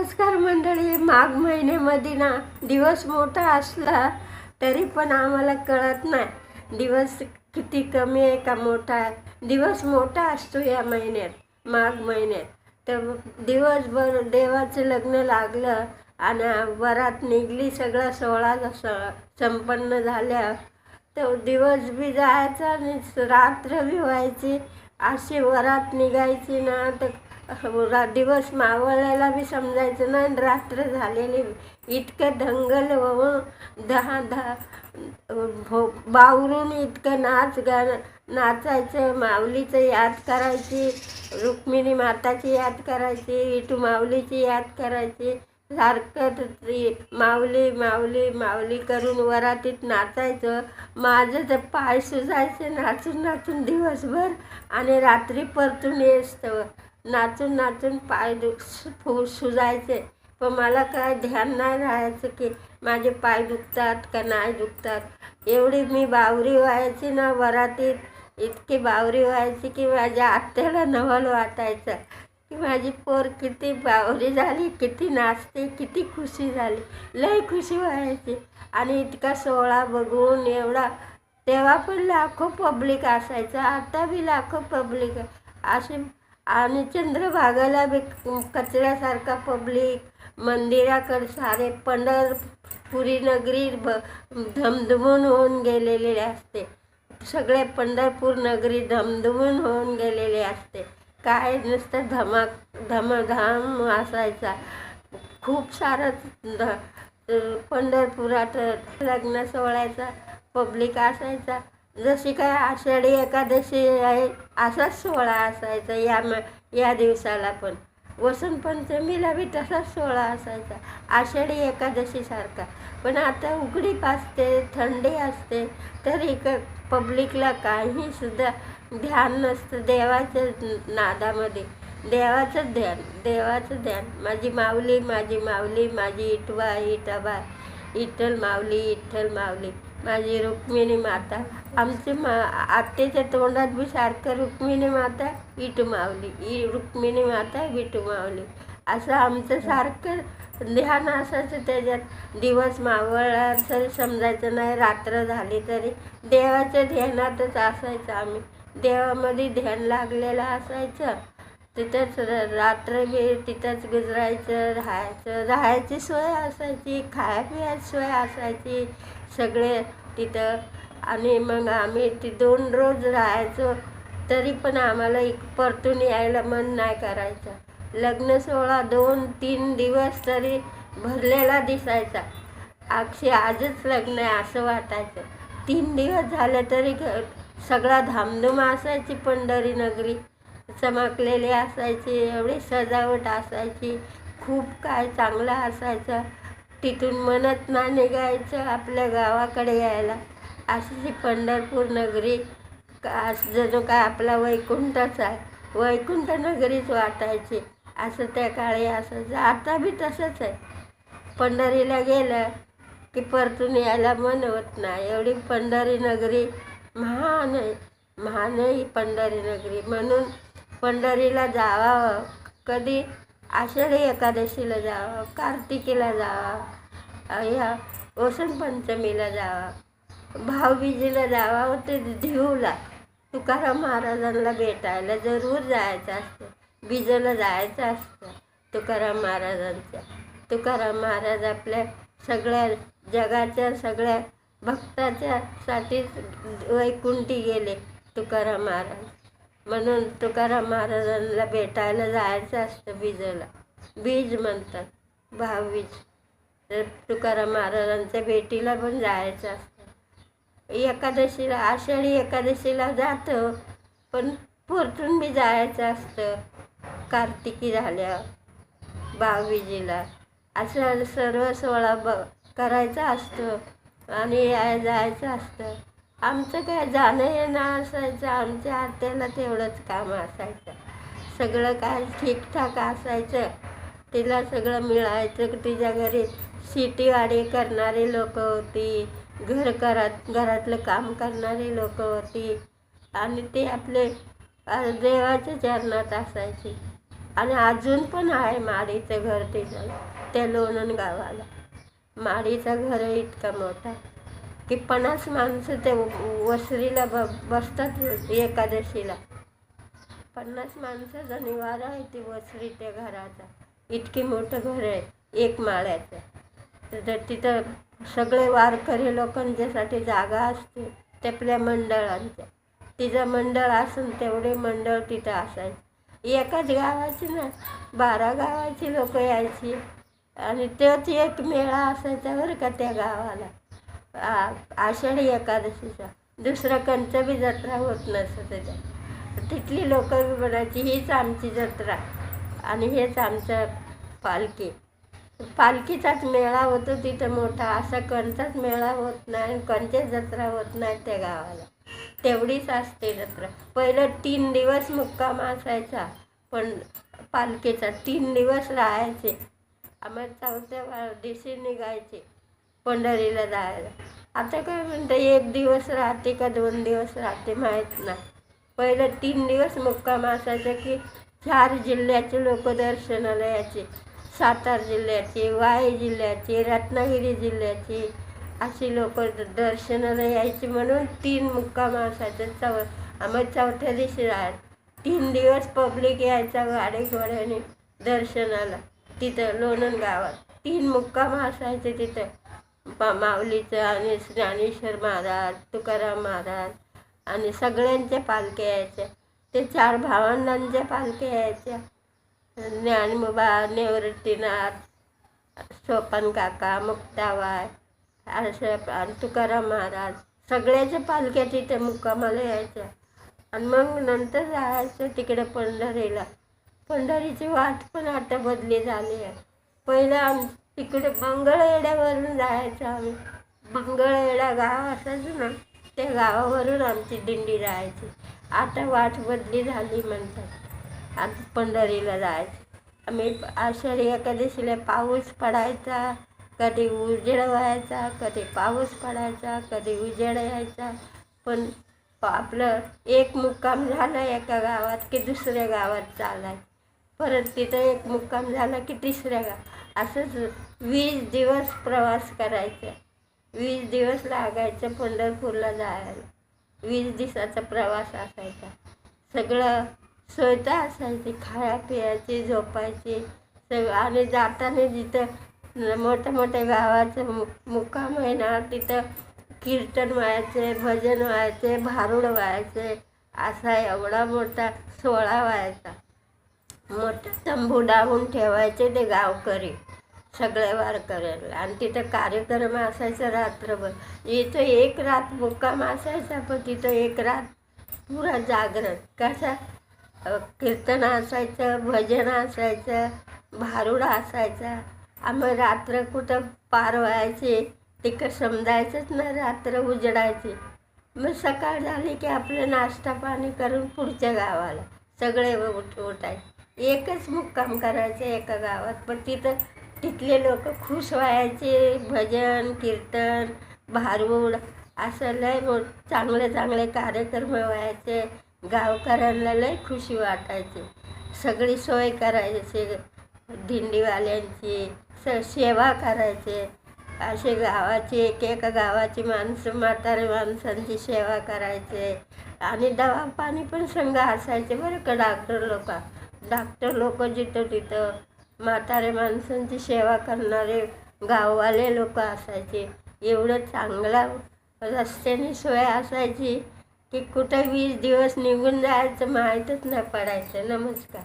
नमस्कार मंडळी. माघ महिन्यामध्ये ना दिवस मोठा असला तरी पण आम्हाला कळत नाही. दिवस किती कमी आहे का मोठा? आहे दिवस मोठा असतो या महिन्यात माघ महिन्यात. तर दिवसभर देवाचं लग्न लागलं आणि वरात निघली सगळा सोहळा स- संपन्न झाल्या तर दिवस बी जायचा आणि रात्र बी व्हायची. अशी वरात निघायची ना तर हो, दिवस मावळायला बी समजायचं नाही रात्र झालेली. इतकं दंगल व दहा दहा भो बावरून इतकं नाच गाणं नाचायचं माऊलीचं याद करायची रुक्मिणी माताची याद करायची इटू माऊलीची याद करायची. सारखं माऊली माऊली माऊली करून वरातीत नाचायचं. माझं तर पाय सुजायचे नाचून नाचून दिवसभर आणि रात्री परतून येसतं नाचून नाचून पाय दु फु सुजायचे. पण मला काय ध्यान नाही राहायचं की माझे पाय दुखतात का नाही दुखतात. एवढी मी बावरी व्हायची ना वरातीत. इतकी बावरी व्हायची की माझ्या आत्याला नवल वाटायचं. की माझी पोर किती बावरी झाली किती नाचते किती खुशी झाली. लय खुशी व्हायची. आणि इतका सोहळा बघून एवढा तेव्हा पण लाखो पब्लिक असायचं. आता बी लाखो पब्लिक असे आणि चंद्रभागाला बी कचऱ्यासारखा पब्लिक मंदिराकडे सारे पंढरपुरी नगरी ब धमधमून होऊन गेलेले असते. सगळे पंढरपूर नगरी धमधमून होऊन गेलेले असते. काय नुसतं धमाक धमधाम असायचा. खूप सारं ध पंढरपुरात लग्न सोहळ्याचा पब्लिक असायचा. जशी काय आषाढी एकादशी आहे असाच सोहळा असायचा या म या दिवसाला पण. वसंत पंचमीला बी तसाच सोहळा असायचा आषाढी एकादशीसारखा पण आता उघडीप असते थंडी असते तरी क पब्लिकला काही सुद्धा ध्यान नसतं देवाच्या नादामध्ये. देवाचं ध्यान देवाचं ध्यान. माझी माऊली माझी माऊली माझी इटवा इटाबा इठ्ठल माऊली इठ्ठल माऊली. माझी रुक्मिणी माता. आमची मा आत्याच्या तोंडात बी सारखं रुक्मिणी माता विटू मावली ई रुक्मिणी माता विटू मावली असं आमचं सारखं ध्यान असायचं त्याच्यात. दिवस मावळला तरी समजायचं नाही रात्र झाली तरी देवाच्या ध्यानातच असायचं आम्ही. देवामध्ये ध्यान लागलेलं असायचं. तिथंच र रात्र बी तिथंच गुजरायचं राहायचं. राहायची सोय असायची खाया पियाची सोय असायची. सगळे तिथं. आणि मग आम्ही ती दोन रोज राहायचो तरी पण आम्हाला एक परतून यायला मन नाही करायचं. लग्न सोहळा दोन तीन दिवस तरी भरलेला दिसायचा. अक्षय आजच लग्न आहे असं वाटायचं. तीन दिवस झाले तरी सगळा धामधूम असायची पंढरी नगरी. चमकलेली असायची एवढी सजावट असायची खूप काय चांगलं असायचं. तिथून म्हणत ना निघायचं आपल्या गावाकडे यायला. अशी जी पंढरपूर नगरी का जणू काय आपला वैकुंठच आहे. वैकुंठ नगरीच वाटायची. असं त्या काळी असायचं. आता बी तसंच आहे. पंढरीला गेलं की परतून यायला मन होत नाही. एवढी पंढरी नगरी महान आहे. महान आहे ही पंढरी नगरी. म्हणून पंढरीला जावावं कधी आषाढी एकादशीला जावं कार्तिकीला जावा ह्या वसंत पंचमीला जावा भाऊबीजेला जावा ते देऊला. तुकाराम महाराजांना भेटायला जरूर जायचं असतं. बीजेला जायचं असतं तुकाराम महाराजांच्या. तुकाराम महाराज आपल्या सगळ्या जगाच्या सगळ्या भक्ताच्या साठी वैकुंठी गेले तुकाराम महाराज. म्हणून तुकाराम महाराजांना भेटायला जायचं असतं बीजेला. बीज म्हणतात भावबीज तर तुकाराम महाराजांच्या भेटीला पण जायचं असतं. एकादशीला आषाढी एकादशीला जातं पण परतून बी जायचं असतं. कार्तिकी झाल्या भावबीजीला असं सर्व सोहळा ब करायचा असतो आणि या जायचं असतं. आमचं काय जाणं येणं असायचं आमच्या आत्याला तेवढंच काम असायचं. सगळं काय ठीकठाक असायचं. तिला सगळं मिळायचं तिच्या घरी शिटीवाडी करणारी लोक होती घर करत घरातलं काम करणारी लोक होती. आणि ते आपले देवाच्या चरणात असायची. आणि अजून पण आहे माडीचं घर तिथं त्या लोणंद गावाला माडीचं घर इतकं इतका मोठा की पन्नास माणसं ते वसरीला ब बसतात एकादशीला. पन्नास माणसाचा निवारा आहे ती वसरी त्या घराचा. इतकी मोठं घर आहे एक माळ्याचं. तर तिथं सगळे वारकरी लोकांच्यासाठी जागा असते त्यापल्या मंडळांच्या. तिचं मंडळ असून तेवढे मंडळ तिथं असायचे. एकाच गावाची ना बारा गावाची लोक यायची. आणि तोच एक मेळा असायचा बरं का त्या गावाला. आषाढी एकादशीचा दुसरं कंच बी जत्रा होत नसतं त्याच्यात. तिथली लोक बी म्हणायची हीच आमची जत्रा. आणि हेच आमचं पालखी. पालखीचाच मेळा होतो तिथं मोठा. असा कणचाच मेळा होत नाही कणचे जत्रा होत नाही त्या गावाला. तेवढीच असते जत्रा. पहिलं तीन दिवस मुक्काम असायचा पण पालखीचा तीन दिवस राहायचे. आम्हाला चौथ्या दिवशी निघायचे. पंढरीला जायला. आता काय म्हणतं एक दिवस राहते का दोन दिवस राहते माहीत नाही. पहिलं तीन दिवस मुक्काम असायचा की चार जिल्ह्याचे लोक दर्शनाला यायचे सातारा जिल्ह्याचे वाई जिल्ह्याचे रत्नागिरी जिल्ह्याचे अशी लोक दर्शनाला यायची म्हणून तीन मुक्काम असायचे. चौ आम्हाला चौथ्या दिवशी राहत तीन दिवस पब्लिक यायचा गाडी घोड्याने दर्शनाला तिथं लोणंद गावात. तीन मुक्काम असायचे तिथं. पा माऊलीचं आणि ज्ञानेश्वर महाराज तुकाराम महाराज आणि सगळ्यांच्या पालख्या यायच्या ते चार भावंडांच्या पालख्या यायच्या ज्ञानमुबा निवृत्तीनाथ सोपान काका मुक्ताबाय असं आणि तुकाराम महाराज सगळ्याच्या पालख्या तिथे मुक्कामाला यायच्या आणि मग नंतर जायचं तिकडे पंढरीला. पंढरीची वाट पण आता बदली झाली आहे. पहिलं आम तिकडे मंगळवेड्यावरून जायचं आम्ही. मंगळवेडा गाव असायचं ना त्या गावावरून आमची दिंडी राहायची आता वाट बदली झाली म्हणतात. आता पंढरीला जायचं. आम्ही आषाढी एकादशीला पाऊस पडायचा कधी उजेड व्हायचा कधी पाऊस पडायचा कधी उजेड यायचा. पण आपलं एक मुक्काम झाला एका गावात की दुसऱ्या गावात चालायचं. परत तिथं एक मुक्काम झाला की तिसऱ्या गाव असंच वीस दिवस प्रवास करायचा. वीस दिवस लागायचं पंढरपूरला जायला. वीस दिवसाचा प्रवास असायचा. सगळं सोयता असायची खाया पियाची झोपायची सगळं. आणि जाताना जिथं मोठ्या मोठ्या गावाचं मु मुक्काम आहे ना तिथं कीर्तन व्हायचे भजन व्हायचे भारुड व्हायचे. असा एवढा मोठा सोहळा व्हायचा. मोठा तंबू डावून ठेवायचे ते गावकरी. सगळे करायला आणि तिथं कार्यक्रम असायचा रात्रभर. इथं एक रात मुक्काम असायचा पण तिथं एक रात पुरा जागरण. कसा? कीर्तन असायचं भजन असायचं भारुड असायचा. आम्ही रात्र कुठं पार व्हायचे तिकडं समजायचंच ना रात्र उजडायची. मग सकाळ झाली की आपलं नाश्ता पाणी करून पुढच्या गावाला. सगळे उठ उठायचे. एकच मुक्काम करायचं एका गावात पण तिथं तिथले लोक खुश व्हायचे भजन कीर्तन भारूड असं लय चांगले चांगले कार्यक्रम व्हायचे. गावकऱ्यांना लय खुशी वाटायची. सगळी सोय करायची दिंडीवाल्यांची स सेवा करायचे. असे गावाची एक एक गावाची माणसं म्हातारे माणसांची सेवा करायचे. आणि दवा पाणी पण संघ असायचे बरं का डॉक्टर लोक. डॉक्टर लोक जिथं तिथं म्हातारे माणसांची सेवा करणारे गाववाले लोक असायचे. एवढं चांगला रस्त्याने सोय असायची की कुठं वीस दिवस निघून जायचं माहीतच नाही पडायचं. नमस्कार.